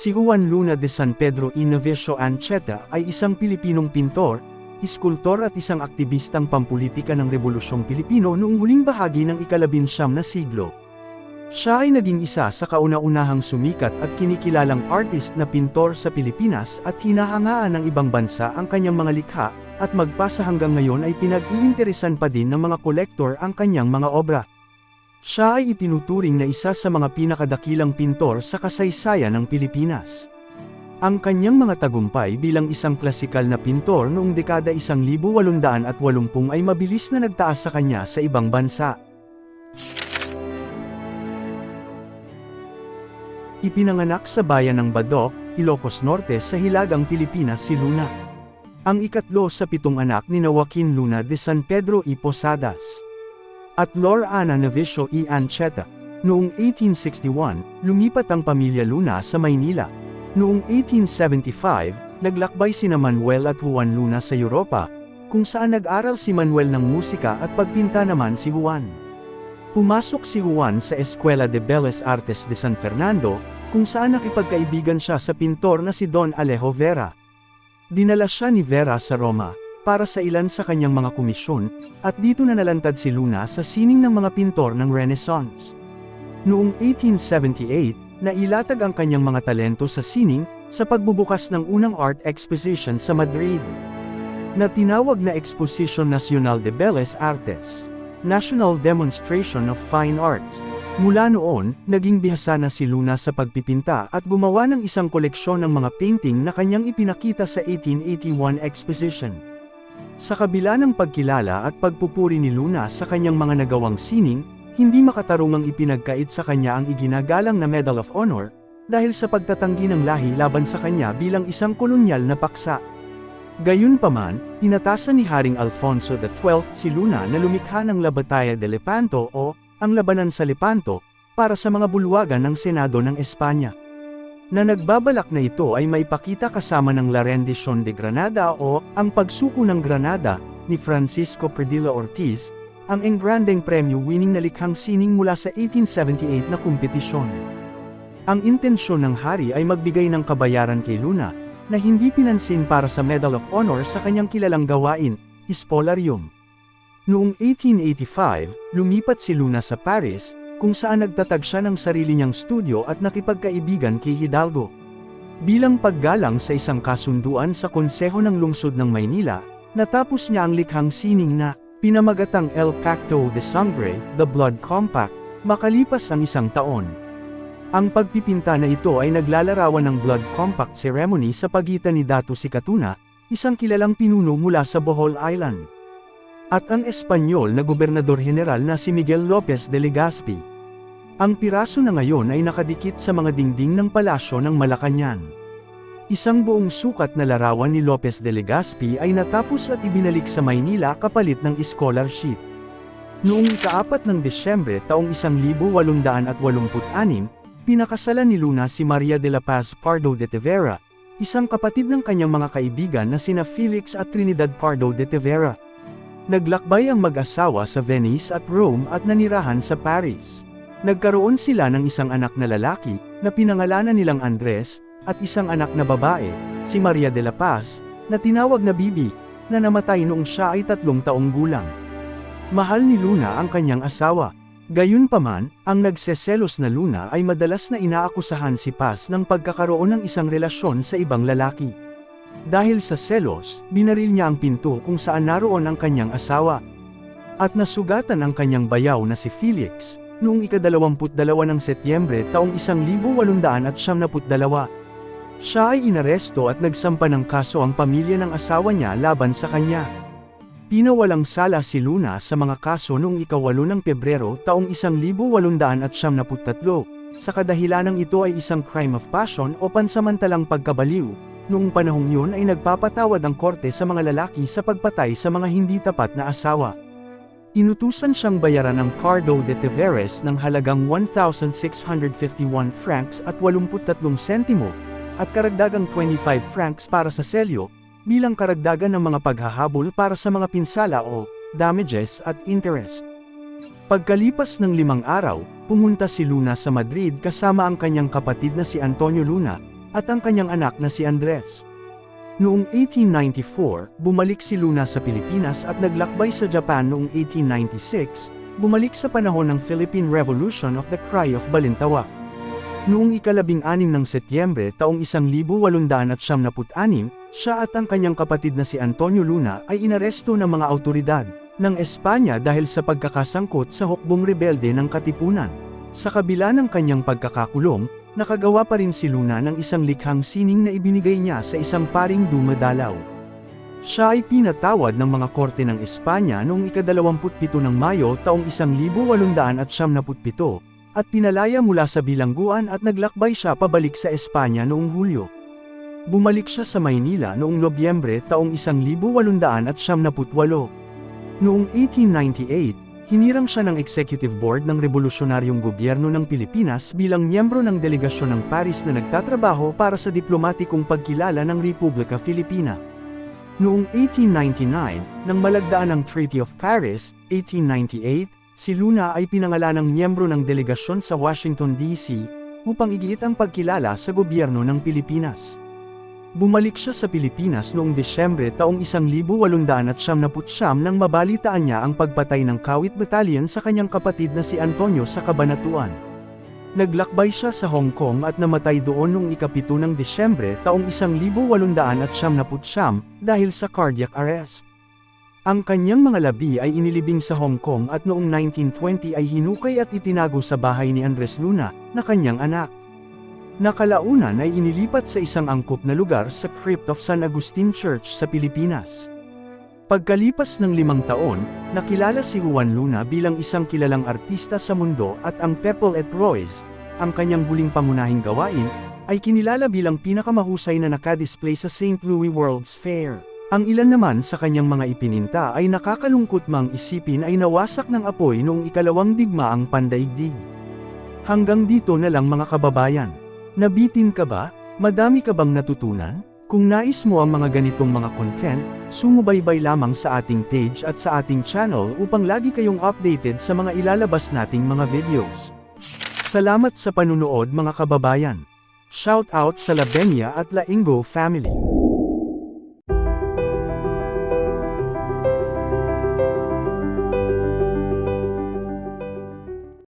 Si Juan Luna de San Pedro y Novicio Ancheta ay isang Pilipinong pintor, iskultor at isang aktivistang pampulitika ng Rebolusyong Pilipino noong huling bahagi ng ikalabinsyam na siglo. Siya ay naging isa sa kauna-unahang sumikat at kinikilalang artist na pintor sa Pilipinas at hinahangaan ng ibang bansa ang kanyang mga likha, at magpasa hanggang ngayon ay pinag-iinteresan pa din ng mga kolektor ang kanyang mga obra. Siya ay itinuturing na isa sa mga pinakadakilang pintor sa kasaysayan ng Pilipinas. Ang kanyang mga tagumpay bilang isang klasikal na pintor noong dekada 1880 ay mabilis na nagtaas sa kanya sa ibang bansa. Ipinanganak sa bayan ng Badok, Ilocos Norte sa Hilagang Pilipinas si Luna. Ang ikatlo sa pitong anak ni Joaquin Luna de San Pedro y Posadas. At Lor Ana Navicio y Ancheta. Noong 1861, lumipat ang pamilya Luna sa Maynila. Noong 1875, naglakbay sina Manuel at Juan Luna sa Europa, kung saan nag-aral si Manuel ng musika at pagpinta naman si Juan. Pumasok si Juan sa Escuela de Bellas Artes de San Fernando, kung saan nakipagkaibigan siya sa pintor na si Don Alejo Vera. Dinala siya ni Vera sa Roma, para sa ilan sa kanyang mga komisyon, at dito na nalantad si Luna sa sining ng mga pintor ng Renaissance. Noong 1878, nailatag ang kanyang mga talento sa sining, sa pagbubukas ng unang art exposition sa Madrid, na tinawag na Exposition Nacional de Bellas Artes. National Demonstration of Fine Arts. Mula noon, naging bihasa na si Luna sa pagpipinta at gumawa ng isang koleksyon ng mga painting na kanyang ipinakita sa 1881 exposition. Sa kabila ng pagkilala at pagpupuri ni Luna sa kanyang mga nagawang sining, hindi makatarungang ipinagkait sa kanya ang iginagalang na Medal of Honor, dahil sa pagtatanggi ng lahi laban sa kanya bilang isang kolonyal na paksa. Gayunpaman, inatasan ni Haring Alfonso XII si Luna na lumikha ng La Batalla de Lepanto o, ang Labanan sa Lepanto, para sa mga bulwagan ng Senado ng Espanya. Na nagbabalak na ito ay maipakita kasama ng La Rendition de Granada o, ang Pagsuko ng Granada, ni Francisco Perdilla Ortiz, ang engrandeng premyo winning na likhang sining mula sa 1878 na kompetisyon. Ang intensyon ng hari ay magbigay ng kabayaran kay Luna, na hindi pinansin para sa Medal of Honor sa kanyang kilalang gawain, Hispolarium. Noong 1885, lumipat si Luna sa Paris, kung saan nagtatag siya ng sarili niyang studio at nakipagkaibigan kay Hidalgo. Bilang paggalang sa isang kasunduan sa Konseho ng Lungsod ng Maynila, natapos niya ang likhang sining na, pinamagatang El Pacto de Sangre, The Blood Compact, makalipas ang isang taon. Ang pagpipinta na ito ay naglalarawan ng blood compact ceremony sa pagitan ni Dato Sikatuna, isang kilalang pinuno mula sa Bohol Island. At ang Espanyol na gobernador general na si Miguel Lopez de Legazpi. Ang piraso na ngayon ay nakadikit sa mga dingding ng palasyo ng Malacanang. Isang buong sukat na larawan ni Lopez de Legazpi ay natapos at ibinalik sa Maynila kapalit ng scholarship. Noong kaapat ng Desyembre taong 1886, Pinakasalan ni Luna si Maria de la Paz Pardo de Tevera, isang kapatid ng kanyang mga kaibigan na sina Felix at Trinidad Pardo de Tevera. Naglakbay ang mag-asawa sa Venice at Rome at nanirahan sa Paris. Nagkaroon sila ng isang anak na lalaki, na pinangalanan nilang Andres, at isang anak na babae, si Maria de la Paz, na tinawag na Bibi, na namatay noong siya ay tatlong taong gulang. Mahal ni Luna ang kanyang asawa, Gayunpaman, ang nagseselos na Luna ay madalas na inaakusahan si Paz ng pagkakaroon ng isang relasyon sa ibang lalaki. Dahil sa selos, binaril niya ang pinto kung saan naroon ang kanyang asawa. At nasugatan ang kanyang bayaw na si Felix, noong ikadalawamput-dalawa ng Setyembre taong 1872. Siya ay inaresto at nagsampa ng kaso ang pamilya ng asawa niya laban sa kanya. Pinawalang sala si Luna sa mga kaso noong ikawalo ng Pebrero taong 1873, sa kadahilanang ito ay isang crime of passion o pansamantalang pagkabaliw. Noong panahong yun ay nagpapatawad ang korte sa mga lalaki sa pagpatay sa mga hindi tapat na asawa. Inutusan siyang bayaran ng Cardo de Teveres ng halagang 1,651 francs at 83 sentimo, at karagdagang 25 francs para sa selyo, bilang karagdagan ng mga paghahabol para sa mga pinsala o damages at interest. Pagkalipas ng limang araw, pumunta si Luna sa Madrid kasama ang kanyang kapatid na si Antonio Luna, at ang kanyang anak na si Andres. Noong 1894, bumalik si Luna sa Pilipinas at naglakbay sa Japan noong 1896, bumalik sa panahon ng Philippine Revolution of the Cry of Balintawak. Noong ikalabing anim ng Setyembre taong 1876, siya at ang kanyang kapatid na si Antonio Luna ay inaresto ng mga autoridad ng Espanya dahil sa pagkakasangkot sa hukbong rebelde ng Katipunan. Sa kabila ng kanyang pagkakakulong, nakagawa pa rin si Luna ng isang likhang sining na ibinigay niya sa isang paring dumadalaw. Siya ay pinatawad ng mga korte ng Espanya noong ikadalawamputpito ng Mayo taong 1877 at pinalaya mula sa bilangguan at naglakbay siya pabalik sa Espanya noong Hulyo. Bumalik siya sa Maynila noong Nobyembre taong 1878. Noong 1898, hinirang siya ng Executive Board ng Revolusyonaryong Gobyerno ng Pilipinas bilang miyembro ng delegasyon ng Paris na nagtatrabaho para sa diplomatikong pagkilala ng Republika Filipina. Noong 1899, nang malagdaan ang Treaty of Paris, 1898, si Luna ay pinangalanang miyembro ng delegasyon sa Washington, D.C., upang igiit ang pagkilala sa gobyerno ng Pilipinas. Bumalik siya sa Pilipinas noong Desyembre taong 1879 nang mabalitaan niya ang pagpatay ng Kawit Battalion sa kanyang kapatid na si Antonio sa Kabanatuan. Naglakbay siya sa Hong Kong at namatay doon noong ikapito ng Desyembre taong 1879 dahil sa cardiac arrest. Ang kanyang mga labi ay inilibing sa Hong Kong at noong 1920 ay hinukay at itinago sa bahay ni Andres Luna, na kanyang anak. Nakalaunan ay inilipat sa isang angkop na lugar sa crypt of San Agustin Church sa Pilipinas. Pagkalipas ng limang taon, nakilala si Juan Luna bilang isang kilalang artista sa mundo at ang Pepple et Royce, ang kanyang huling pangunahing gawain, ay kinilala bilang pinakamahusay na nakadisplay sa St. Louis World's Fair. Ang ilan naman sa kanyang mga ipininta ay nakakalungkot mang isipin ay nawasak ng apoy noong ikalawang digmaang pandaigdig. Hanggang dito na lang mga kababayan. Nabitin ka ba? Madami ka bang natutunan? Kung nais mo ang mga ganitong mga content, sumubaybay lamang sa ating page at sa ating channel upang lagi kayong updated sa mga ilalabas nating mga videos. Salamat sa panunood mga kababayan. Shout out sa Labenia at Laingo family.